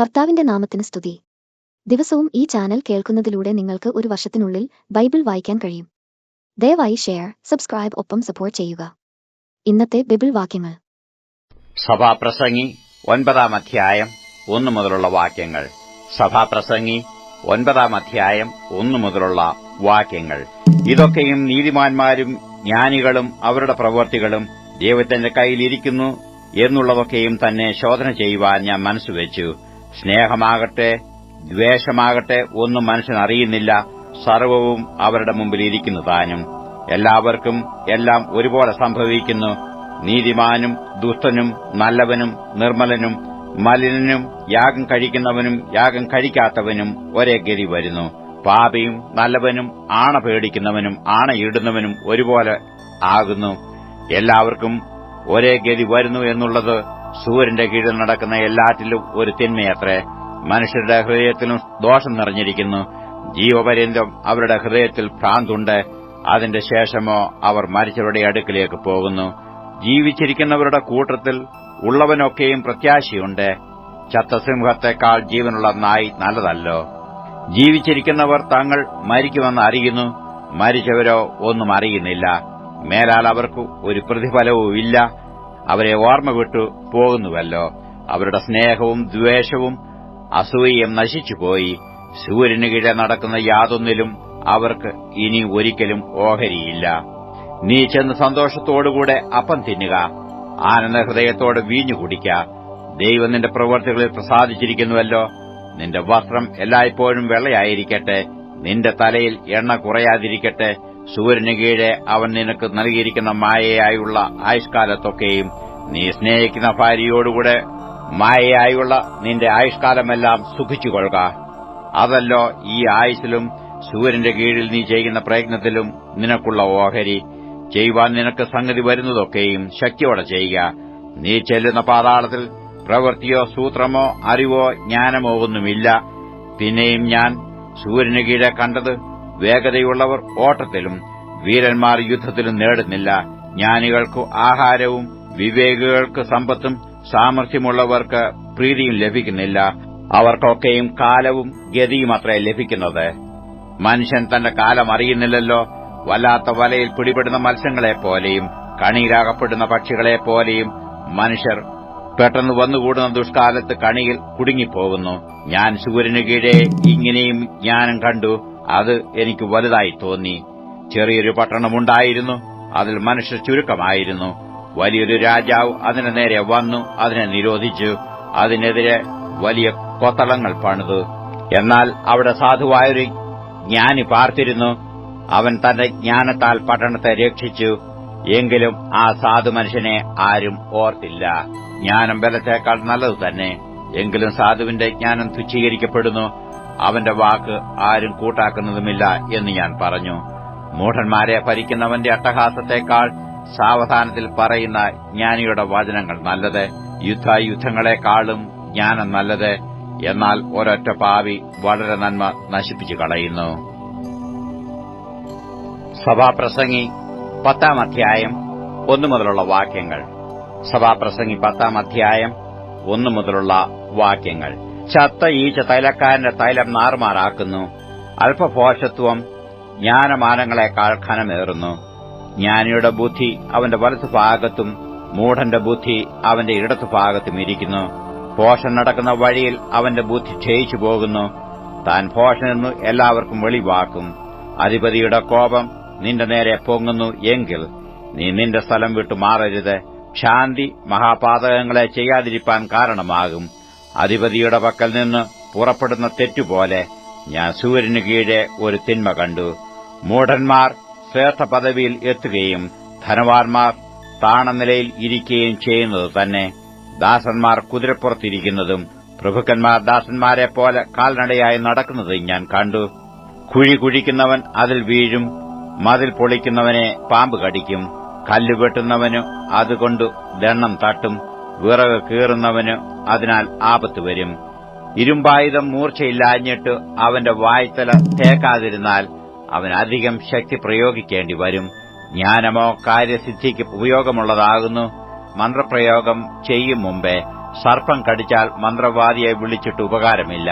കർത്താവിന്റെ നാമത്തിന് സ്തുതി. ദിവസവും ഈ ചാനൽ കേൾക്കുന്നതിലൂടെ നിങ്ങൾക്ക് ഒരു വർഷത്തിനുള്ളിൽ ബൈബിൾ വായിക്കാൻ കഴിയും. ദയവായി ഷെയർ സബ്സ്ക്രൈബ് ഒപ്പം സപ്പോർട്ട് ചെയ്യുക. ഇന്നത്തെ ബൈബിൾ വാക്യങ്ങൾ. സഭാപ്രസംഗി ഒൻപതാം അധ്യായം ഒന്നു മുതലുള്ള വാക്യങ്ങൾ. സഭാപ്രസംഗി ഒൻപതാം അധ്യായം ഒന്നു മുതലുള്ള വാക്യങ്ങൾ. ഇതൊക്കെയും നീതിമാന്മാരും ജ്ഞാനികളും അവരുടെ പ്രവൃത്തികളും ദൈവത്തിന്റെ കയ്യിലിരിക്കുന്നു എന്നുള്ളതൊക്കെയും തന്നെ ശോധന ചെയ്യുവാൻ ഞാൻ മനസ്സുവെച്ചു. സ്നേഹമാകട്ടെ ദ്വേഷമാകട്ടെ ഒന്നും മനുഷ്യനറിയുന്നില്ല സർവവും അവരുടെ മുമ്പിൽ ഇരിക്കുന്നു താനും. എല്ലാവർക്കും എല്ലാം ഒരുപോലെ സംഭവിക്കുന്നു. നീതിമാനും ദുഷ്ടനും നല്ലവനും നിർമ്മലനും മലിനനും യാഗം കഴിക്കുന്നവനും യാഗം കഴിക്കാത്തവനും ഒരേ ഗതി വരുന്നു. പാപിയും നല്ലവനും ആണ പേടിക്കുന്നവനും ആണയിടുന്നവനും ഒരുപോലെ ആകുന്നു. എല്ലാവർക്കും ഒരേ ഗതി വരുന്നു എന്നുള്ളത് സൂര്യന്റെ കീഴിൽ നടക്കുന്ന എല്ലാറ്റിലും ഒരു തിന്മയത്രേ. മനുഷ്യരുടെ ഹൃദയത്തിലും ദോഷം നിറഞ്ഞിരിക്കുന്നു. ജീവപര്യന്തം അവരുടെ ഹൃദയത്തിൽ ഭ്രാന്തുണ്ട്. അതിന്റെ ശേഷമോ അവർ മരിച്ചവരുടെ അടുക്കിലേക്ക് പോകുന്നു. ജീവിച്ചിരിക്കുന്നവരുടെ കൂട്ടത്തിൽ ഉള്ളവനൊക്കെയും പ്രത്യാശയുണ്ട്. ചത്തസിംഹത്തെക്കാൾ ജീവനുള്ള നായി നല്ലതല്ലോ. ജീവിച്ചിരിക്കുന്നവർ തങ്ങൾ മരിക്കുമെന്ന് അറിയുന്നു. മരിച്ചവരോ ഒന്നും അറിയുന്നില്ല. മേലാൽ അവർക്ക് ഒരു പ്രതിഫലവും ഇല്ല അവരെ ഓർമ്മ വിട്ടു പോകുന്നുവല്ലോ. അവരുടെ സ്നേഹവും ദ്വേഷവും അസൂയയും നശിച്ചുപോയി. സൂര്യന് കീഴെ നടക്കുന്ന യാതൊന്നിലും അവർക്ക് ഇനി ഒരിക്കലും ഓഹരിയില്ല. നീ ചെന്ന് സന്തോഷത്തോടുകൂടെ അപ്പം തിന്നുക. ആനന്ദ ഹൃദയത്തോടെ വീഞ്ഞു കുടിക്ക. ദൈവം നിന്റെ പ്രവർത്തികളിൽ പ്രസാദിച്ചിരിക്കുന്നുവല്ലോ. നിന്റെ വസ്ത്രം എല്ലായ്പ്പോഴും വെള്ളയായിരിക്കട്ടെ. നിന്റെ തലയിൽ എണ്ണ കുറയാതിരിക്കട്ടെ. സൂര്യന് കീഴെ അവൻ നിനക്ക് നൽകിയിരിക്കുന്ന മായയായുള്ള ആയുഷ്കാലത്തൊക്കെയും നീ സ്നേഹിക്കുന്ന ഭാര്യയോടുകൂടെ മായയായുള്ള നിന്റെ ആയുഷ്കാലമെല്ലാം സുഖിച്ചുകൊള്ളുക. അതല്ലോ ഈ ആയുസിലും സൂര്യന്റെ കീഴിൽ നീ ചെയ്യുന്ന പ്രയത്നത്തിലും നിനക്കുള്ള ഓഹരി. ചെയ്യുവാൻ നിനക്ക് സംഗതി വരുന്നതൊക്കെയും ശക്തിയോടെ ചെയ്യുക. നീ ചെല്ലുന്ന പാതാളത്തിൽ പ്രവൃത്തിയോ സൂത്രമോ അറിവോ ജ്ഞാനമോ ഒന്നുമില്ല. പിന്നെയും ഞാൻ സൂര്യന് കീഴെ കണ്ടത് വേഗതയുള്ളവർ ഓട്ടത്തിലും വീരന്മാർ യുദ്ധത്തിലും നേടുന്നില്ല. ജ്ഞാനികൾക്ക് ആഹാരവും വിവേകികൾക്ക് സമ്പത്തും സാമർഥ്യമുള്ളവർക്ക് പ്രീതിയും ലഭിക്കുന്നില്ല. അവർക്കൊക്കെയും കാലവും ഗതിയും അത്രേ ലഭിക്കുന്നത്. മനുഷ്യൻ തന്റെ കാലം അറിയുന്നില്ലല്ലോ. വല്ലാത്ത വലയിൽ പിടിപെടുന്ന മത്സ്യങ്ങളെപ്പോലെയും കണിയിലാകപ്പെടുന്ന പക്ഷികളെപ്പോലെയും മനുഷ്യർ പെട്ടെന്ന് വന്നുകൂടുന്ന ദുഷ്കാലത്ത് കണിയിൽ കുടുങ്ങിപ്പോകുന്നു. ഞാൻ സൂര്യനു കീഴേ ഇങ്ങനെയും ജ്ഞാനം കണ്ടു. അത് എനിക്ക് വലുതായി തോന്നി. ചെറിയൊരു പട്ടണമുണ്ടായിരുന്നു. അതിൽ മനുഷ്യ ചുരുക്കമായിരുന്നു. വലിയൊരു രാജാവ് അതിനു നേരെ വന്നു അതിനെ നിരോധിച്ചു. അതിനെതിരെ വലിയ കൊത്തളങ്ങൾ പണിതു. എന്നാൽ അവിടെ സാധുവായൊരു ജ്ഞാനി പാർത്തിരുന്നു. അവൻ തന്റെ ജ്ഞാനത്താൽ പട്ടണത്തെ രക്ഷിച്ചു. എങ്കിലും ആ സാധു മനുഷ്യനെ ആരും ഓർത്തില്ല. ജ്ഞാനം ബലത്തേക്കാൾ നല്ലതു തന്നെ എങ്കിലും സാധുവിന്റെ ജ്ഞാനം തുച്ഛീകരിക്കപ്പെടുന്നു. അവന്റെ വാക്ക് ആരും കൂട്ടാക്കുന്നതുമില്ല എന്ന് ഞാൻ പറഞ്ഞു. മൂഢന്മാരെ ഭരിക്കുന്നവന്റെ അട്ടഹാസത്തെക്കാൾ സാവധാനത്തിൽ പറയുന്ന ജ്ഞാനിയുടെ വചനങ്ങൾ നല്ലത് യുദ്ധയുദ്ധങ്ങളെക്കാളും ജ്ഞാനം നല്ലത്. എന്നാൽ ഒരൊറ്റ പാവി വളരെ നന്മ നശിപ്പിച്ചു കളയുന്നു. സഭാപ്രസംഗി പത്താം അധ്യായം ഒന്നു മുതലുള്ള വാക്യങ്ങൾ. സഭാപ്രസംഗി പത്താം അധ്യായം ഒന്നു മുതലുള്ള വാക്യങ്ങൾ. ചത്ത ഈച്ച തൈലക്കാരന്റെ തൈലം നാറുമാറാക്കുന്നു. അല്പപോഷത്വം ജ്ഞാനമാനങ്ങളെക്കാൾ ഖനമേറുന്നു ജ്ഞാനിയുടെ ബുദ്ധി അവന്റെ വലത്തുഭാഗത്തും മൂഢന്റെ ബുദ്ധി അവന്റെ ഇടത്തുഭാഗത്തും ഇരിക്കുന്നു. പോഷൻ നടക്കുന്ന വഴിയിൽ അവന്റെ ബുദ്ധി ക്ഷയിച്ചു പോകുന്നു. താൻ പോഷനെന്നു എല്ലാവർക്കും വെളിവാക്കും. അധിപതിയുടെ കോപം നിന്റെ നേരെ പൊങ്ങുന്നു എങ്കിൽ നീ നിന്റെ സ്ഥലം വിട്ടു മാറരുത്. ശാന്തി മഹാപാതകങ്ങളെ ചെയ്യാതിരിപ്പാൻ കാരണമാകും. അധിപതിയുടെ പക്കൽ നിന്ന് പുറപ്പെടുന്ന തെറ്റുപോലെ ഞാൻ സൂര്യന് കീഴെ ഒരു തിന്മ കണ്ടു. മൂഢന്മാർ ശ്രേഷ്ഠ പദവിയിൽ എത്തുകയും ധനവാന്മാർ താണനിലയിൽ ഇരിക്കുകയും ചെയ്യുന്നത് തന്നെ. ദാസന്മാർ കുതിരപ്പുറത്തിരിക്കുന്നതും പ്രഭുക്കന്മാർ ദാസന്മാരെ പോലെ കാൽനടയായി നടക്കുന്നതും ഞാൻ കണ്ടു. കുഴി കുഴിക്കുന്നവൻ അതിൽ വീഴും മതിൽ പൊളിക്കുന്നവനെ പാമ്പ് കടിക്കും കല്ല് വെട്ടുന്നവന് അതുകൊണ്ട് ദണ്ണം തട്ടും. വിറക് കീറുന്നവന് അതിനാൽ ആപത്ത് വരും. ഇരുമ്പായുധം മൂർച്ചയില്ലാഞ്ഞിട്ട് അവന്റെ വായ്ത്തല തേക്കാതിരുന്നാൽ അവൻ അധികം ശക്തി പ്രയോഗിക്കേണ്ടി വരും. ജ്ഞാനമോ കാര്യസിദ്ധിക്ക് ഉപയോഗമുള്ളതാകുന്നു. മന്ത്രപ്രയോഗം ചെയ്യും മുമ്പേ സർപ്പം കടിച്ചാൽ മന്ത്രവാദിയെ വിളിച്ചിട്ട് ഉപകാരമില്ല.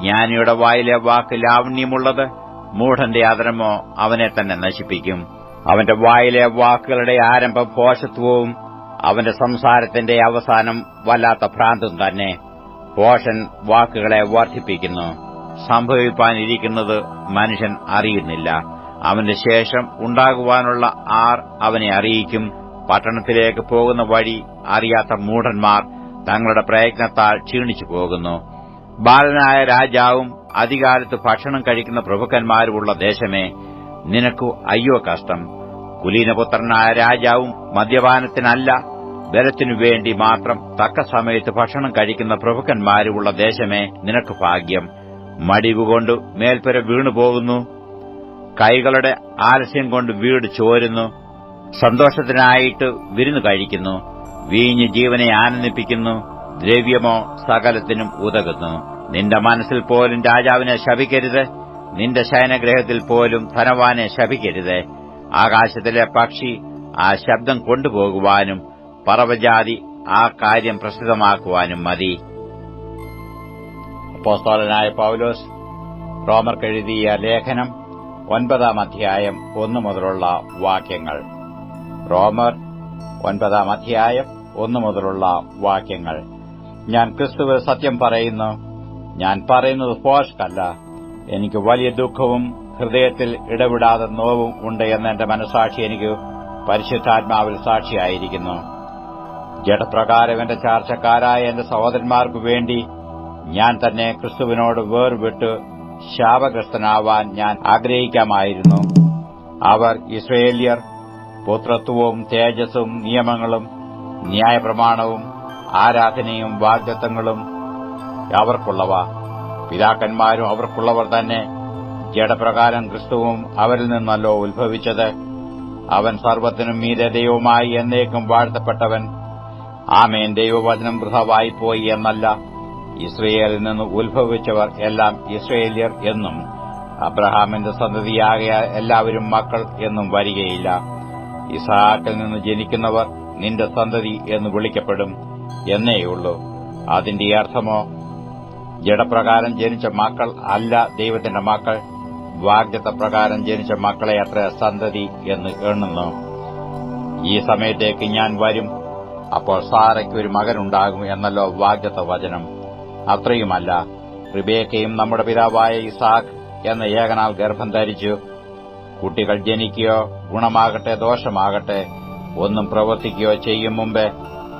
ജ്ഞാനിയുടെ വായിലെ വാക്ക് ലാവണ്യമുള്ളത് മൂഢന്റെ ആദരമോ അവനെ തന്നെ നശിപ്പിക്കും. അവന്റെ വായിലെ വാക്കുകളുടെ ആരംഭം പോഷത്വവും അവന്റെ സംസാരത്തിന്റെ അവസാനം വല്ലാത്ത ഭ്രാന്തും തന്നെ. പോഷൻ വാക്കുകളെ വർദ്ധിപ്പിക്കുന്നു. സംഭവിപ്പാനിരിക്കുന്നത് മനുഷ്യൻ അറിയുന്നില്ല. അവന്റെ ശേഷം ഉണ്ടാകുവാനുള്ള ആർ അവനെ അറിയിക്കും. പട്ടണത്തിലേക്ക് പോകുന്ന വഴി അറിയാത്ത മൂഢന്മാർ തങ്ങളുടെ പ്രയത്നത്താൽ ക്ഷീണിച്ചു പോകുന്നു. ബാലനായ രാജാവും അധികാലത്ത് ഭക്ഷണം കഴിക്കുന്ന പ്രഭുക്കന്മാരുമുള്ള ദേശമേ നിനക്കു അയ്യോ കഷ്ടം. കുലീനപുത്രനായ രാജാവും മദ്യപാനത്തിനല്ല ബലത്തിനു വേണ്ടി മാത്രം തക്ക സമയത്ത് ഭക്ഷണം കഴിക്കുന്ന പ്രഭുക്കന്മാരുമുള്ള ദേശമേ നിനക്ക് ഭാഗ്യം. മടിവുകൊണ്ട് മേൽപ്പുര വീണുപോകുന്നു കൈകളുടെ ആലസ്യം കൊണ്ട് വീട് ചോരുന്നു. സന്തോഷത്തിനായിട്ട് വിരുന്നു കഴിക്കുന്നു. വീഞ്ഞ് ജീവനെ ആനന്ദിപ്പിക്കുന്നു. ദ്രവ്യമോ സകലത്തിനും ഉതകുന്നു. നിന്റെ മനസ്സിൽ പോലും രാജാവിനെ ശപിക്കരുത്. നിന്റെ ശയനഗ്രഹത്തിൽ പോലും ധനവാനെ ശപിക്കരുത്. ആകാശത്തിലെ പക്ഷി ആ ശബ്ദം കൊണ്ടുപോകുവാനും പറവജാതി ആ കാര്യം പ്രസിദ്ധമാക്കുവാനും മതി. അപ്പോസ്തോലനായ പൌലോസ് റോമർക്കെഴുതിയ ലേഖനം ഒൻപതാം അധ്യായം ഒന്നു മുതലുള്ള വാക്യങ്ങൾ. റോമർ ഒൻപതാം അധ്യായം ഒന്നു മുതലുള്ള വാക്യങ്ങൾ. ഞാൻ ക്രിസ്തുവ് സത്യം പറയുന്നു. ഞാൻ പറയുന്നത് പോഷ്കല്ല എനിക്ക് വലിയ ദുഃഖവും ഹൃദയത്തിൽ ഇടവിടാതെ നോവും ഉണ്ട് എന്ന് എന്റെ മനസാക്ഷി എനിക്ക് പരിശുദ്ധാത്മാവിൽ സാക്ഷിയായിരിക്കുന്നു. ജഡപ്രകാരം എന്റെ ചാർച്ചക്കാരായ എന്റെ സഹോദരന്മാർക്കു വേണ്ടി ഞാൻ തന്നെ ക്രിസ്തുവിനോട് വേർവിട്ട് ശാപഗ്രസ്തനാവാൻ ഞാൻ ആഗ്രഹിക്കാമായിരുന്നു. അവർ ഇസ്രയേലിയർ പുത്രത്വവും തേജസ്സും നിയമങ്ങളും ന്യായപ്രമാണവും ആരാധനയും വാഗ്ദത്തങ്ങളും അവർക്കുള്ളവ. പിതാക്കന്മാരും അവർക്കുള്ളവർ തന്നെ ജഡപ്രകാരം ക്രിസ്തുവും അവരിൽ നിന്നല്ലോ ഉത്ഭവിച്ചത്. അവൻ സർവത്തിനും മീതെ ദൈവമായി എന്നേക്കും വാഴ്ത്തപ്പെട്ടവൻ. ആമേൻ. ദൈവവചനം ബൃഹവായിപ്പോയി എന്നല്ല. ഇസ്രയേലിൽ നിന്ന് ഉത്ഭവിച്ചവർ എല്ലാം ഇസ്രയേലിയർ എന്നും അബ്രഹാമിന്റെ സന്തതിയാകിയ എല്ലാവരും മക്കൾ എന്നും വരികയില്ല. ഇസഹാക്കിൽ നിന്ന് ജനിക്കുന്നവർ നിന്റെ സന്തതി എന്ന് വിളിക്കപ്പെടും എന്നേയുള്ളൂ അതിന്റെ അർത്ഥമോ? ജഡപ്രകാരം ജനിച്ച മക്കൾ അല്ല ദൈവത്തിന്റെ മക്കൾ. വാഗ്ദത്തപ്രകാരം ജനിച്ച മക്കളെ അത്ര സന്തതി എന്ന് എണ്ണുന്നു. ഈ സമയത്തേക്ക് ഞാൻ വരും. അപ്പോൾ സാറയ്ക്ക് ഒരു മകനുണ്ടാകും എന്നല്ലോ വാഗ്ദത്ത വചനം അത്രയുമല്ല. റിബേക്കയും നമ്മുടെ പിതാവായ ഇസാഖ് എന്ന ഏകനാൾ ഗർഭം ധരിച്ചു. കുട്ടികൾ ജനിക്കുകയോ ഗുണമാകട്ടെ ദോഷമാകട്ടെ ഒന്നും പ്രവർത്തിക്കുകയോ ചെയ്യും മുമ്പേ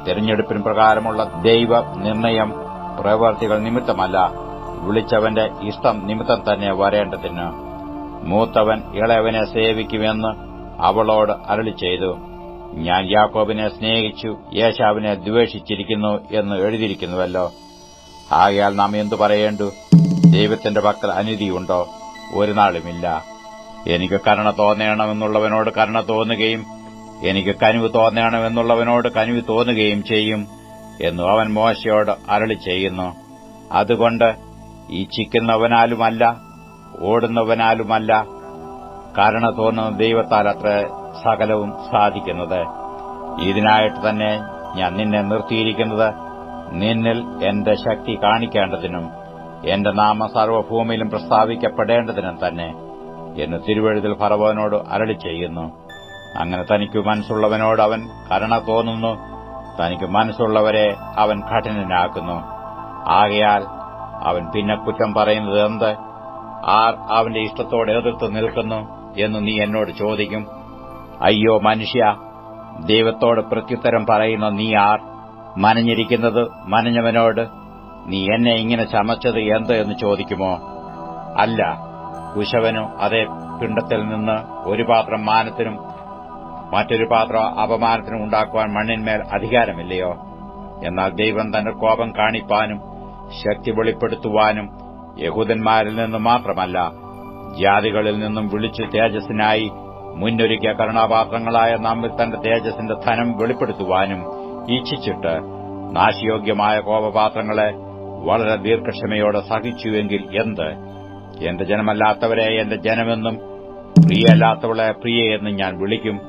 തിരഞ്ഞെടുപ്പിന് പ്രകാരമുള്ള ദൈവ നിർണയം പ്രവർത്തികൾ നിമിത്തമല്ല. വിളിച്ചവന്റെ ഇഷ്ടം നിമിത്തം തന്നെ വരേണ്ടതിന്. മൂത്തവൻ ഇളയവനെ സേവിക്കുമെന്ന് അവളോട് അരളി ചെയ്തു. ഞാൻ യാക്കോബിനെ സ്നേഹിച്ചു യേശാവിനെ ദ്വേഷിച്ചിരിക്കുന്നു എന്ന് എഴുതിയിരിക്കുന്നുവല്ലോ. ആകയാൽ നാം എന്തു പറയേണ്ടു? ദൈവത്തിന്റെ പക്കൽ അനീതിയുണ്ടോ? ഒരു നാളുമില്ല. എനിക്ക് കരുണ തോന്നണമെന്നുള്ളവനോട് കരുണ തോന്നുകയും എനിക്ക് കനിവ് തോന്നണമെന്നുള്ളവനോട് കനിവ് തോന്നുകയും ചെയ്യും എന്നു അവൻ മോശയോട് അരളി ചെയ്യുന്നു. അതുകൊണ്ട് ഈ ചിക്കുന്നവനാലുമല്ല ഓടുന്നവനാലുമല്ല. കാരണ തോന്നുന്ന ദൈവത്താൽ അത്ര സകലവും സാധിക്കുന്നത്. ഇതിനായിട്ട് തന്നെ ഞാൻ നിന്നെ നിർത്തിയിരിക്കുന്നത് നിന്നിൽ എന്റെ ശക്തി കാണിക്കേണ്ടതിനും എന്റെ നാമ സർവഭൂമിയിലും പ്രസ്താവിക്കപ്പെടേണ്ടതിനും തന്നെ എന്ന് തിരുവഴുതിൽ ഫറവോനോട് അരളി ചെയ്യുന്നു. അങ്ങനെ തനിക്ക് മനസ്സുള്ളവനോട് അവൻ കരുണ തോന്നുന്നു. തനിക്ക് മനസ്സുള്ളവരെ അവൻ കഠിനനാക്കുന്നു. ആകയാൽ അവൻ പിന്നെ കുറ്റം പറയുന്നത് എന്ത്? ആർ അവന്റെ ഇഷ്ടത്തോടെ എതിർത്ത് നിൽക്കുന്നു എന്ന് നീ എന്നോട് ചോദിക്കും. അയ്യോ മനുഷ്യ ദൈവത്തോട് പ്രത്യുത്തരം പറയുന്ന നീ ആർ? മനഞ്ഞിരിക്കുന്നത് മനഞ്ഞവനോട്? നീ എന്നെ ഇങ്ങനെ ചമച്ചത് എന്ത് എന്ന് ചോദിക്കുമോ? അല്ല കുശവനു അതേ പിണ്ടത്തിൽ നിന്ന് ഒരു പാത്രം മാനത്തിനും മറ്റൊരു പാത്രം അപമാനത്തിനും ഉണ്ടാക്കുവാൻ മണ്ണിന്മേൽ അധികാരമില്ലയോ? എന്നാൽ ദൈവം തന്റെ കോപം കാണിപ്പാനും ശക്തി വെളിപ്പെടുത്തുവാനും യഹൂദന്മാരിൽ നിന്ന് മാത്രമല്ല ജാതികളിൽ നിന്നും വിളിച്ചു തേജസ്സിനായി മുന്നൊരുക്കിയ കരുണാപാത്രങ്ങളായ നമ്മിൽ തന്റെ തേജസ്സിന്റെ ധനം വെളിപ്പെടുത്തുവാനും ഇച്ഛിച്ചിട്ട് നാശയോഗ്യമായ കോപപാത്രങ്ങളെ വളരെ ദീർഘക്ഷമയോടെ സഹിച്ചുവെങ്കിൽ എന്ത്? എന്റെ ജനമല്ലാത്തവരെ എന്റെ ജനമെന്നും പ്രിയല്ലാത്തവളെ പ്രിയയെന്നും ഞാൻ വിളിക്കും.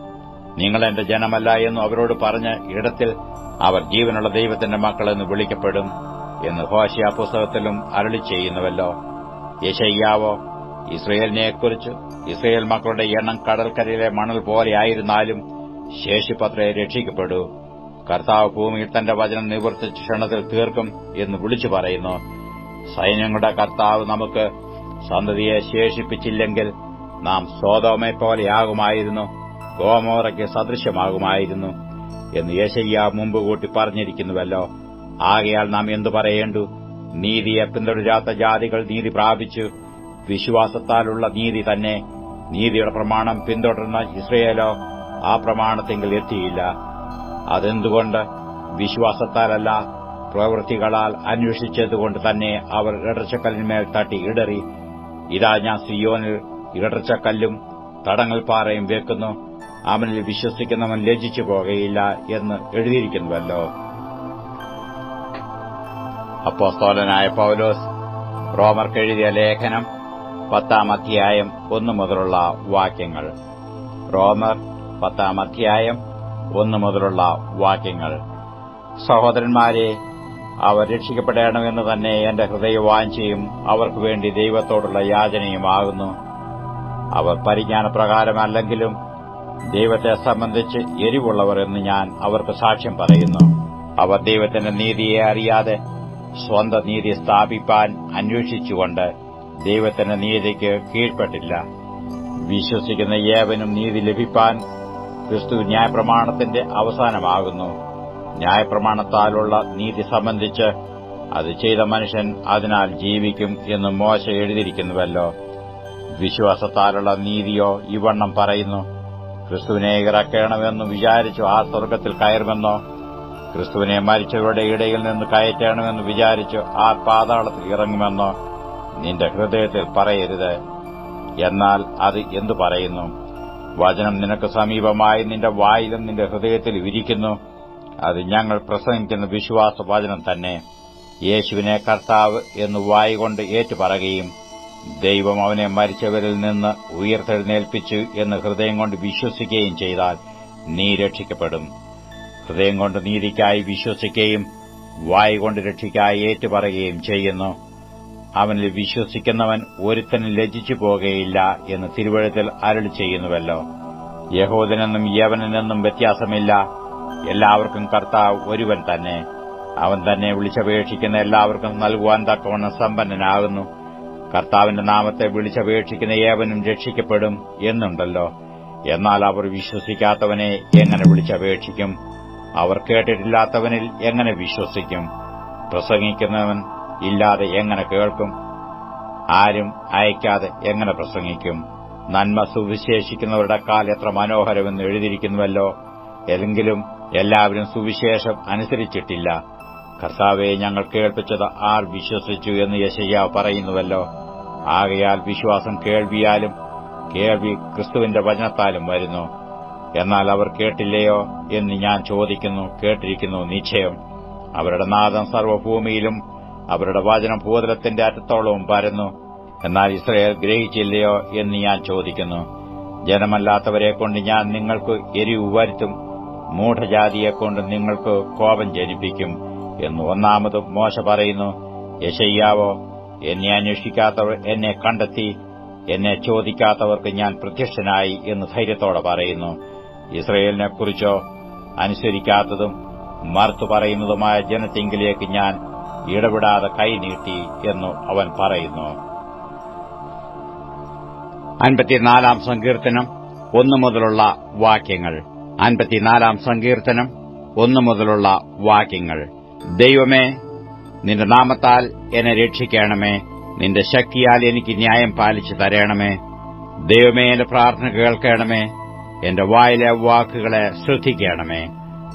നിങ്ങൾ എന്റെ ജനമല്ല എന്നും അവരോട് പറഞ്ഞ ഇടത്തിൽ അവർ ജീവനുള്ള ദൈവത്തിന്റെ മക്കളെന്ന് വിളിക്കപ്പെടും. എന്ന് ഹോശിയ പുസ്തകത്തിലും അരളി ചെയ്യുന്നുവല്ലോ. യശയ്യാവോ ഇസ്രയേലിനെക്കുറിച്ച് ഇസ്രയേൽ മക്കളുടെ എണ്ണം കടൽക്കരയിലെ മണൽ പോലെയായിരുന്നാലും ശേഷിപ്പത്രയെ രക്ഷിക്കപ്പെടൂ. കർത്താവ് ഭൂമിയിൽ തന്റെ വചനം നിവർത്തിച്ച് ക്ഷണത്തിൽ തീർക്കും എന്ന് വിളിച്ചു പറയുന്നു. സൈന്യങ്ങളുടെ കർത്താവ് നമുക്ക് സന്തതിയെ ശേഷിപ്പിച്ചില്ലെങ്കിൽ നാം സ്വതോമെ പോലെയാകുമായിരുന്നു ഗോമോറയ്ക്ക് സദൃശ്യമാകുമായിരുന്നു എന്ന് യേശയ്യ മുമ്പ് കൂട്ടി പറഞ്ഞിരിക്കുന്നുവല്ലോ. ആകയാൽ നാം എന്തു പറയേണ്ടു? നീതിയെ പിന്തുടരാത്ത ജാതികൾ നീതി പ്രാപിച്ചു. വിശ്വാസത്താലുള്ള നീതി തന്നെ. നീതിയുടെ പ്രമാണം പിന്തുടർന്ന ഇസ്രയേലോ ആ പ്രമാണത്തെങ്കിൽ എത്തിയില്ല. അതെന്തുകൊണ്ട്? വിശ്വാസത്താലല്ല പ്രവൃത്തികളാൽ അന്വേഷിച്ചതുകൊണ്ട് തന്നെ അവർ ഇടർച്ചക്കല്ലിന്മേൽ തട്ടി ഇടറി. ഇതാ ഞാൻ സിയോനിൽ ഇടർച്ചക്കല്ലും തടങ്ങൽപ്പാറയും വെക്കുന്നു. അവനിൽ വിശ്വസിക്കുന്നവൻ ലജ്ജിച്ചു പോകയില്ല എന്ന് എഴുതിയിരിക്കുന്നുവല്ലോ. അപ്പോസ്തോലനായ പൌലോസ് റോമർക്കെഴുതിയ ലേഖനം പത്താം അധ്യായം ഒന്നു മുതലുള്ള വാക്യങ്ങൾ. റോമർ പത്താം അധ്യായം ഒന്നു മുതലുള്ള വാക്യങ്ങൾ. സഹോദരന്മാരെ അവർ രക്ഷിക്കപ്പെടണമെന്ന് തന്നെ എന്റെ ഹൃദയവാഞ്ചയും അവർക്ക് വേണ്ടി ദൈവത്തോടുള്ള യാചനയുമാകുന്നു അവർ പരിജ്ഞാനപ്രകാരമല്ലെങ്കിലും ദൈവത്തെ സംബന്ധിച്ച് എരിവുള്ളവർ എന്ന് ഞാൻ അവർക്ക് സാക്ഷ്യം പറയുന്നു. അവർ ദൈവത്തിന്റെ നീതിയെ അറിയാതെ സ്വന്തം നീതി സ്ഥാപിപ്പാൻ അന്വേഷിച്ചുകൊണ്ട് ദൈവത്തിന്റെ നീതിക്ക് കീഴ്പ്പെട്ടില്ല. വിശ്വസിക്കുന്ന ഏവനും നീതി ലഭിപ്പാൻ ക്രിസ്തു ന്യായപ്രമാണത്തിന്റെ അവസാനമാകുന്നു. ന്യായപ്രമാണത്താലുള്ള നീതി സംബന്ധിച്ച് അത് ചെയ്ത മനുഷ്യൻ അതിനാൽ ജീവിക്കും എന്ന് മോശ എഴുതിയിരിക്കുന്നുവല്ലോ. വിശ്വാസത്താലുള്ള നീതിയോ ഇവണ്ണം പറയുന്നു. ക്രിസ്തുവിനെ ഇറക്കണമെന്നു വിചാരിച്ചു ആ സ്വർഗത്തിൽ കയറുമെന്നോ ക്രിസ്തുവിനെ മരിച്ചവരുടെ ഇടയിൽ നിന്ന് കയറ്റണമെന്ന് വിചാരിച്ചു ആ പാതാളത്തിൽ ഇറങ്ങുമെന്നോ നിന്റെ ഹൃദയത്തിൽ പറയരുത്. എന്നാൽ അത് എന്തു പറയുന്നു? വചനം നിനക്ക് സമീപമായി നിന്റെ വായിലും നിന്റെ ഹൃദയത്തിലും ഇരിക്കുന്നു. അത് ഞങ്ങൾ പ്രസംഗിക്കുന്ന വിശ്വാസ വചനം തന്നെ. യേശുവിനെ കർത്താവ് എന്ന് വായികൊണ്ട് ഏറ്റുപറയുകയും ദൈവം അവനെ മരിച്ചവരിൽ നിന്ന് ഉയർത്തെഴുന്നേൽപ്പിച്ചു എന്ന് ഹൃദയം കൊണ്ട് വിശ്വസിക്കുകയും ചെയ്താൽ നീ രക്ഷിക്കപ്പെടും. ഹൃദയം കൊണ്ട് നീതിക്കായി വിശ്വസിക്കുകയും വായ് കൊണ്ട് രക്ഷിക്കായി ഏറ്റുപറയുകയും ചെയ്യുന്നു. അവനിൽ വിശ്വസിക്കുന്നവൻ ഒരുത്തനും ലജ്ജിച്ചു പോകുകയില്ല എന്ന് തിരുവഴുത്തിൽ അരളി ചെയ്യുന്നുവല്ലോ. യഹോദനെന്നും യവനെന്നും വ്യത്യാസമില്ല. എല്ലാവർക്കും കർത്താവ് ഒരുവൻ തന്നെ. അവൻ തന്നെ വിളിച്ചപേക്ഷിക്കുന്ന എല്ലാവർക്കും നൽകുവാൻ തക്കവണ്ണം സമ്പന്നനാകുന്നു. കർത്താവിന്റെ നാമത്തെ വിളിച്ചപേക്ഷിക്കുന്ന ഏവനും രക്ഷിക്കപ്പെടും എന്നുണ്ടല്ലോ. എന്നാൽ അവർ വിശ്വസിക്കാത്തവനെ എങ്ങനെ വിളിച്ചപേക്ഷിക്കും? അവർ കേട്ടിട്ടില്ലാത്തവനിൽ എങ്ങനെ വിശ്വസിക്കും? പ്രസംഗിക്കുന്നവൻ ഇല്ലാതെ എങ്ങനെ കേൾക്കും? ആരും അയക്കാതെ എങ്ങനെ പ്രസംഗിക്കും? നന്മ സുവിശേഷിക്കുന്നവരുടെ കാൽ എത്ര മനോഹരമെന്ന് എഴുതിയിരിക്കുന്നുവല്ലോ. എങ്കിലും എല്ലാവരും സുവിശേഷം അനുസരിച്ചിട്ടില്ല. കർത്താവെ ഞങ്ങൾ കേൾപ്പിച്ചത് ആർ വിശ്വസിച്ചു എന്ന് യശയ്യ പറയുന്നുവല്ലോ. ആകയാൽ വിശ്വാസം കേൾവിയാലും കേൾവി ക്രിസ്തുവിന്റെ വചനത്താലും വരുന്നു. എന്നാൽ അവർ കേട്ടില്ലയോ എന്ന് ഞാൻ ചോദിക്കുന്നു കേട്ടിരിക്കുന്നു നിശ്ചയം. അവരുടെ നാദം സർവഭൂമിയിലും അവരുടെ വാചനം ഭൂതലത്തിന്റെ അറ്റത്തോളവും പരന്നു. എന്നാൽ ഇസ്രയേൽ ഗ്രഹിച്ചില്ലയോ എന്ന് ഞാൻ ചോദിക്കുന്നു. ജനമല്ലാത്തവരെ കൊണ്ട് ഞാൻ നിങ്ങൾക്ക് എരിവ് വരുത്തും മൂഢജാതിയെക്കൊണ്ട് നിങ്ങൾക്ക് കോപം ജനിപ്പിക്കും എന്ന് ഒന്നാമതും മോശ പറയുന്നു. യശയ്യാവോ എന്നെ അന്വേഷിക്കാത്തവർ എന്നെ കണ്ടെത്തി എന്നെ ചോദിക്കാത്തവർക്ക് ഞാൻ പ്രത്യക്ഷനായി എന്ന് ധൈര്യത്തോടെ പറയുന്നു. ഇസ്രയേലിനെക്കുറിച്ചോ അനുസരിക്കാത്തതും മറുത്തു പറയുന്നതുമായ ജനത്തിങ്കിലേക്ക് ഞാൻ ഇടപെടാതെ കൈനീട്ടി എന്നു അവൻ പറയുന്നു. അൻപത്തിനാലാം സങ്കീർത്തനം ഒന്നു മുതലുള്ള വാക്യങ്ങൾ. അൻപത്തിനാലാം സങ്കീർത്തനം ഒന്നു മുതലുള്ള വാക്യങ്ങൾ. ദൈവമേ നിന്റെ നാമത്താൽ എന്നെ രക്ഷിക്കണമേ. നിന്റെ ശക്തിയാൽ എനിക്ക് ന്യായം പാലിച്ചു തരണമേ. ദൈവമേ എന്റെ പ്രാർത്ഥന കേൾക്കണമേ. എന്റെ വായിലെ വാക്കുകളെ ശ്രദ്ധിക്കണമേ.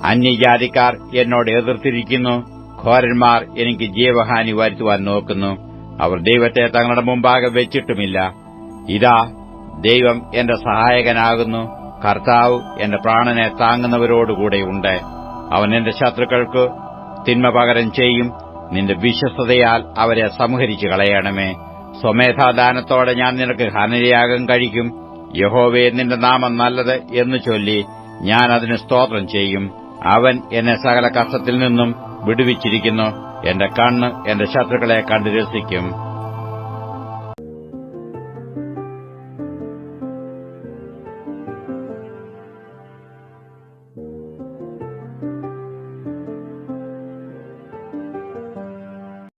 അന്യജാതിക്കാർ എന്നോട് എതിർത്തിരിക്കുന്നു. ഘോരന്മാർ എനിക്ക് ജീവഹാനി വരുത്തുവാൻ നോക്കുന്നു. അവർ ദൈവത്തെ തങ്ങളുടെ മുമ്പാകെ വെച്ചിട്ടുമില്ല. ഇതാ ദൈവം എന്റെ സഹായകനാകുന്നു. കർത്താവ് എന്റെ പ്രാണനെ താങ്ങുന്നവരോടുകൂടെയുണ്ട് അവൻ എന്റെ ശത്രുക്കൾക്ക് തിന്മ പകരം ചെയ്യും. നിന്റെ വിശ്വസ്തതയാൽ അവരെ സംഹരിച്ചു കളയണമേ സ്വമേധാദാനത്തോടെ ഞാൻ നിനക്ക് ഹനനയാഗം കഴിക്കും. യഹോവേ നിന്റെ നാമം നല്ലത് എന്ന് ചൊല്ലി ഞാൻ അതിന് സ്തോത്രം ചെയ്യും. അവൻ എന്നെ സകല കഷ്ടത്തിൽ നിന്നും വിടുവിച്ചിരിക്കുന്നു. എന്റെ കണ്ണ് എന്റെ ശത്രുക്കളെ കണ്ടു രസിക്കും.